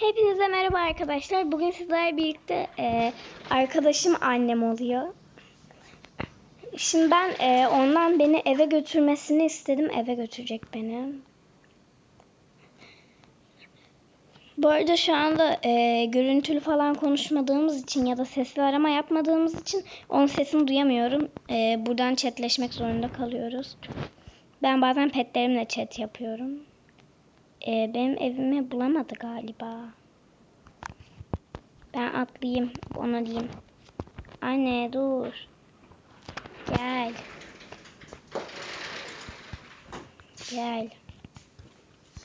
Hepinize merhaba arkadaşlar. Bugün sizlerle birlikte e, arkadaşım annem oluyor. Şimdi ben e, ondan beni eve götürmesini istedim. Eve götürecek beni. Bu arada şu anda e, görüntülü falan konuşmadığımız için ya da sesli arama yapmadığımız için onun sesini duyamıyorum. E, buradan chatleşmek zorunda kalıyoruz. Ben bazen petlerimle chat yapıyorum. E, benim evimi bulamadı galiba. Ben atlayayım. Ona diyeyim. Anne dur. Gel. Gel.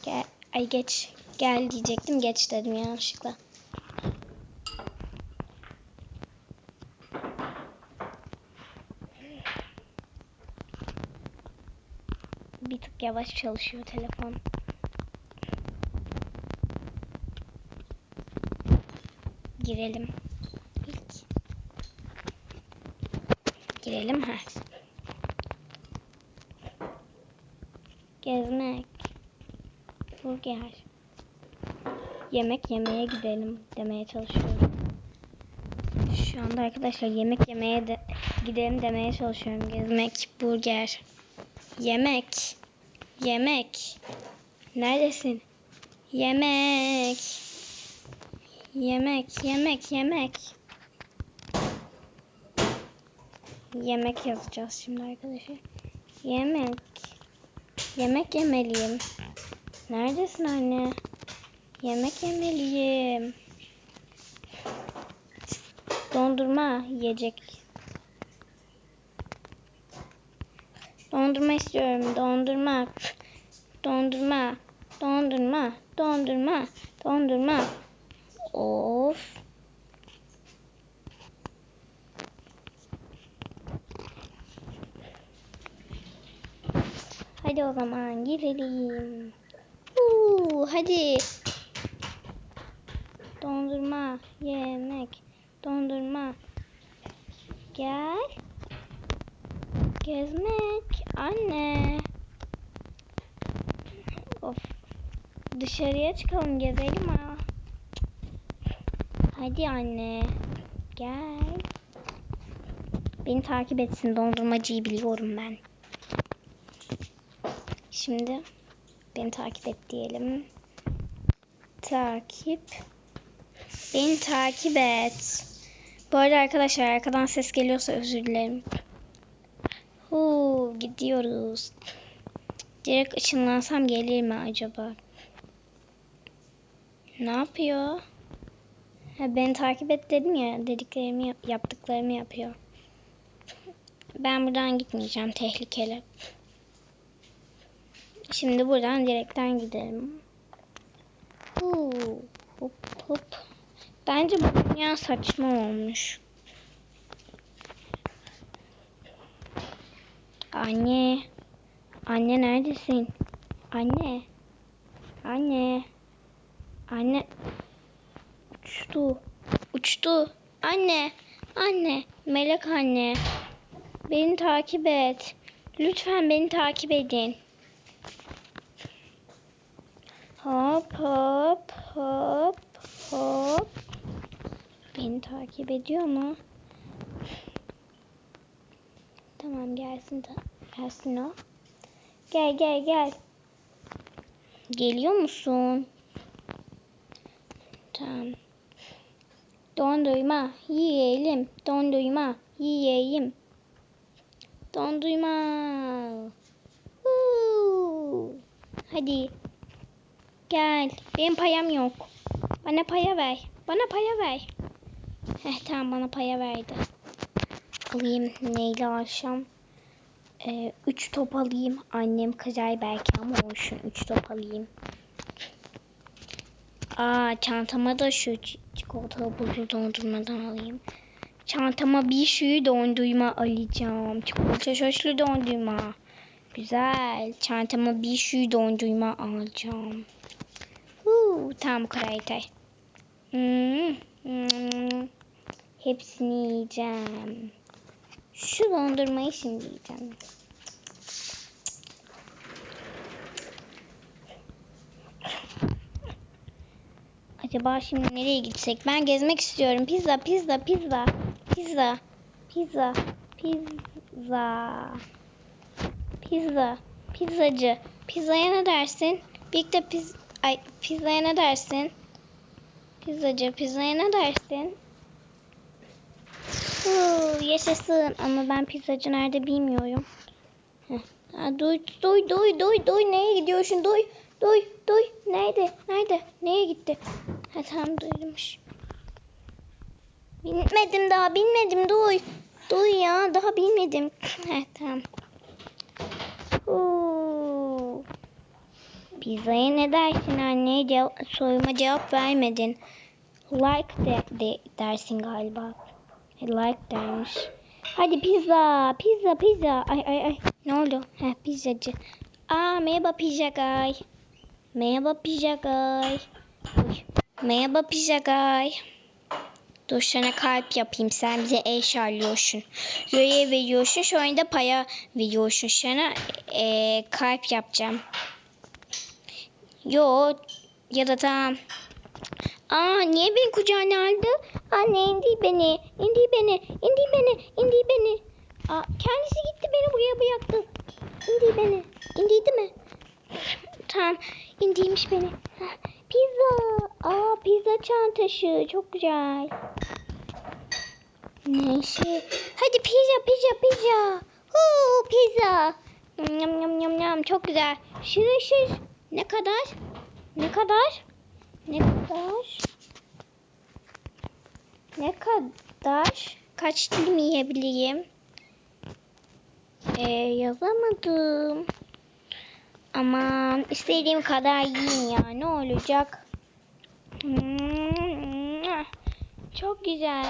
Gel. Ay geç. Gel diyecektim. Geç dedim yanlışlıkla. Bir tık yavaş çalışıyor telefon. Girelim. İlk. Girelim ha. Gezmek. Burger. Yemek yemeye gidelim demeye çalışıyorum. Şu anda arkadaşlar yemek yemeye de gidelim demeye çalışıyorum. Gezmek, burger. Yemek. Yemek. Neredesin? Yemek. Yemek, yemek, yemek. Yemek yazacağız şimdi arkadaşlar. Yemek. Yemek yemeliyim. Neredesin anne? Yemek yemeliyim. Dondurma yiyecek. Dondurma istiyorum. Dondurma. Dondurma. Dondurma. Dondurma. Dondurma. Of. Hadi o zaman girelim. Uuu, hadi. Dondurma, yemek, dondurma. Gel. Gezmek, anne. Of. Dışarıya çıkalım gezelim ha. Hadi anne. Gel. Beni takip etsin. Dondurmacıyı biliyorum ben. Şimdi beni takip et diyelim. Takip. Beni takip et. Bu arada arkadaşlar arkadan ses geliyorsa özür dilerim. Huu, gidiyoruz. Direkt ışınlansam gelir mi acaba? Ne yapıyor? Ha, beni takip et dedim ya dediklerimi yap- yaptıklarımı yapıyor. Ben buradan gitmeyeceğim tehlikeli. Şimdi buradan direkten gidelim. Huu, hop hop. Bence bu dünya saçma olmuş. Anne. Anne neredesin? Anne. Anne. Anne. Uçtu. Uçtu. Anne. Anne. Melek anne. Beni takip et. Lütfen beni takip edin. Hop hop hop hop. Beni takip ediyor mu? Tamam gelsin gelsin o. Gel gel gel. Geliyor musun? Tamam. Dondurma yiyelim. Dondurma yiyeyim. Dondurma. Huu. Hadi. Gel. Benim payam yok. Bana paya ver. Bana paya ver. Heh tamam bana paya verdi. Alayım neyle akşam? Ee, üç top alayım. Annem kızar belki ama olsun. Üç top alayım. Aa çantama da şu çikolatalı buzlu dondurmadan alayım. Çantama bir sürü dondurma alacağım. Çikolata soslu dondurma. Güzel. Çantama bir sürü dondurma alacağım. Huu, kadar yeter. Hmm, hmm. Hepsini yiyeceğim. Şu dondurmayı şimdi yiyeceğim. Acaba şimdi nereye gitsek? Ben gezmek istiyorum. Pizza, pizza, pizza. Pizza. Pizza. Pizza. Pizza. Pizzacı. Pizzaya ne dersin? Birlikte piz... Ay, pizzaya ne dersin? Pizzacı. Pizzaya ne dersin? Huu, yaşasın. Ama ben pizzacı nerede bilmiyorum. Ha, duy, duy, duy, duy, duy. Neye gidiyorsun? Duy, duy, duy. Nerede? Nerede? Neye gitti? Ha tamam duydummuş. Bilmedim daha, bilmedim. Duy. Duy ya, daha bilmedim. Heh, tamam. Pizzaya ne dersin anne? Cev- soruma cevap vermedin. Like de, de dersin galiba. Like dermiş. Hadi pizza, pizza, pizza. Ay ay ay. Ne oldu? Heh pizzacı. Aa merhaba pizza guy. Merhaba pizza guy. Merhaba pizza guy. Dur sana kalp yapayım. Sen bize eş alıyorsun. Görev veriyorsun. Sonra da para veriyorsun. Sana eee, kalp yapacağım. Yo ya da tamam. Aa niye beni kucağına aldı? Anne indir beni. indir beni. indir beni. indir beni. Aa, kendisi gitti beni buraya bıraktı. İndir beni. İndirdi mi? Tamam. indirmiş beni. Pizza. Aa pizza çantası. Çok güzel. Neyse. Hadi pizza pizza pizza. Huu pizza. Yam yam yam yam. Çok güzel. Şırır şır. Ne kadar? Ne kadar? Ne kadar? Ne kadar? Kaç dilim yiyebileyim? Ee, yazamadım. Aman istediğim kadar yiyeyim ya. Ne olacak? Çok güzel.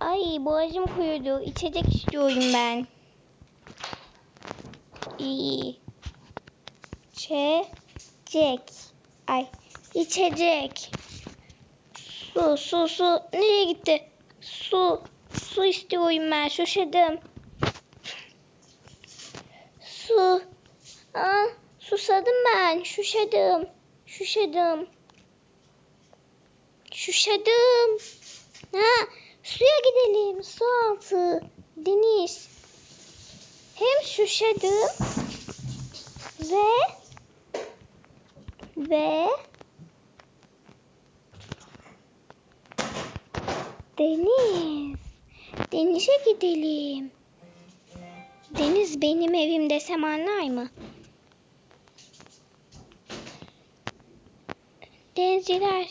Ay boğazım kurudu. İçecek istiyorum ben. İyi. İçecek. Ay içecek. Su su su. Nereye gitti? Su. Su istiyorum ben. Susadım. Su. Aa, susadım ben. Şuşadım. Şuşadım. Şuşadım. Ha, suya gidelim. Su altı. Deniz. Hem şuşadım ve ve deniz. Denize gidelim. Deniz benim evim desem anlar mı? Denizciler.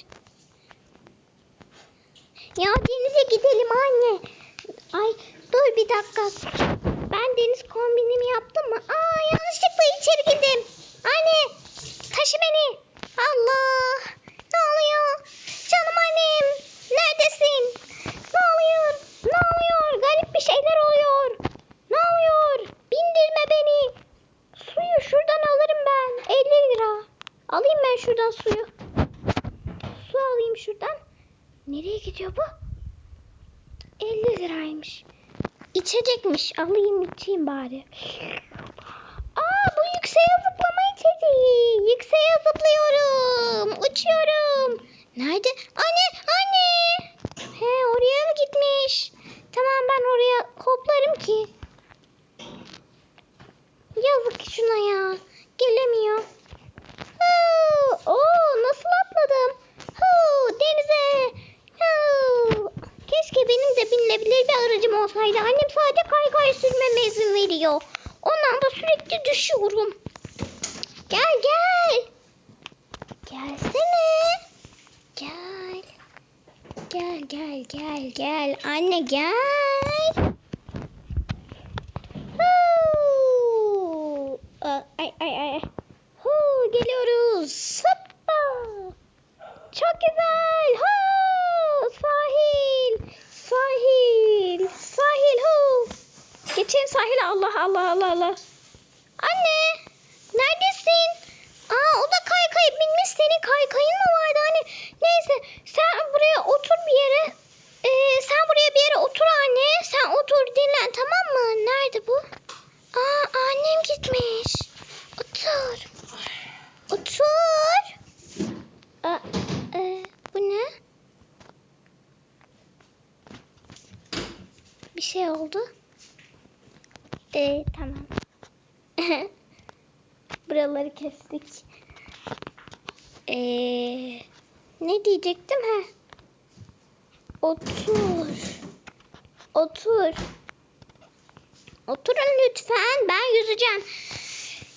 Ya denize gidelim anne. Ay dur bir dakika. Ben deniz kombinimi yaptım mı? Aa yanlışlıkla içeri girdim. Anne taşı beni. Allah. Ne oluyor? Canım annem. Neredesin? Ne oluyor? Ne oluyor? Garip bir şeyler oluyor. Ne oluyor? Bindirme beni. Suyu şuradan alırım ben. 50 lira. Alayım ben şuradan suyu. Su alayım şuradan. Nereye gidiyor bu? 50 liraymış. İçecekmiş. Alayım içeyim bari. Aa bu yükseğe zıplama içeceği. Yükseğe zıplıyorum. Uçuyorum. Nerede? Anne anne. He oraya mı gitmiş? Tamam ben oraya hoplarım ki. Yazık şuna ya. Gelemiyor. Huu, Oo, nasıl atladım? Huu, denize. Huu. De binilebilir bir aracım olsaydı. Annem sadece kaykay sürmeme izin veriyor. Ondan da sürekli düşüyorum. Gel gel. Gelsene. Gel. Gel gel gel gel. Anne gel. Anne neredesin? Aa o da kaykay binmiş senin kaykayın mı vardı anne? Neyse sen buraya otur bir yere. Ee, sen buraya bir yere otur anne. Sen otur dinlen tamam mı? Nerede bu? Aa annem gitmiş. Otur. Otur. Aa, e, bu ne? Bir şey oldu. Ee, tamam. Buraları kestik. Ee, ne diyecektim ha? Otur. Otur. Oturun lütfen. Ben yüzeceğim.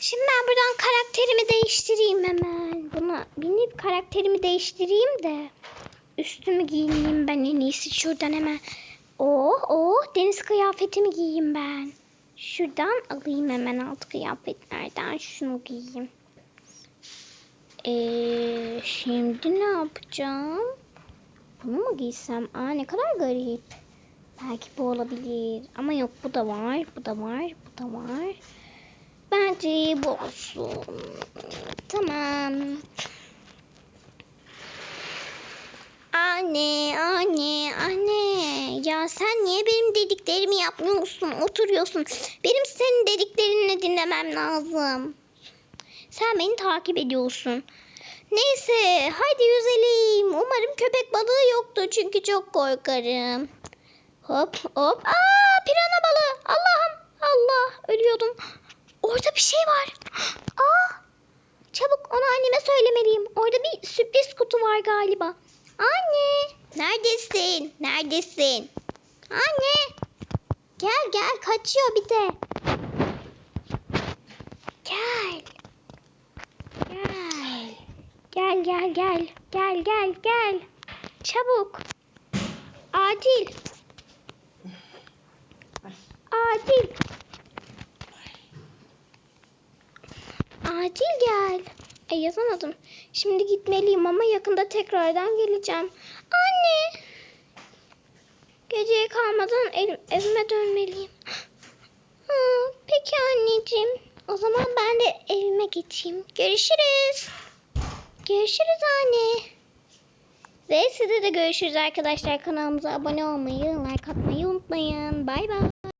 Şimdi ben buradan karakterimi değiştireyim hemen. Buna binip karakterimi değiştireyim de. Üstümü giyineyim ben en iyisi şuradan hemen. Oh oh deniz kıyafetimi giyeyim ben. Şuradan alayım hemen alt kıyafetlerden şunu giyeyim. Ee, şimdi ne yapacağım? Bunu mu giysem? Aa ne kadar garip. Belki bu olabilir. Ama yok bu da var, bu da var, bu da var. Bence bu olsun. Tamam. Anne, anne, anne. Ya sen niye benim dediklerimi yapmıyorsun? Oturuyorsun. Benim senin dediklerini dinlemem lazım. Sen beni takip ediyorsun. Neyse, hadi yüzelim. Umarım köpek balığı yoktur çünkü çok korkarım. Hop hop. Aa, pirana balığı. Allah'ım. Allah, ölüyordum. Orada bir şey var. Aa, çabuk onu anneme söylemeliyim. Orada bir sürpriz kutu var galiba. Anne, neredesin? Neredesin? Anne, gel gel kaçıyor bir de. Gel. Gel. Gel gel gel. Gel gel gel. Çabuk. Acil. Acil. Acil gel. Ay yazamadım. Şimdi gitmeliyim ama yakında tekrardan geleceğim. Anne. Geceye kalmadan ev- evime dönmeliyim. Ha, peki anneciğim. O zaman ben de evime geçeyim. Görüşürüz. Görüşürüz anne. Ve size de görüşürüz arkadaşlar. Kanalımıza abone olmayı, like atmayı unutmayın. Bay bay.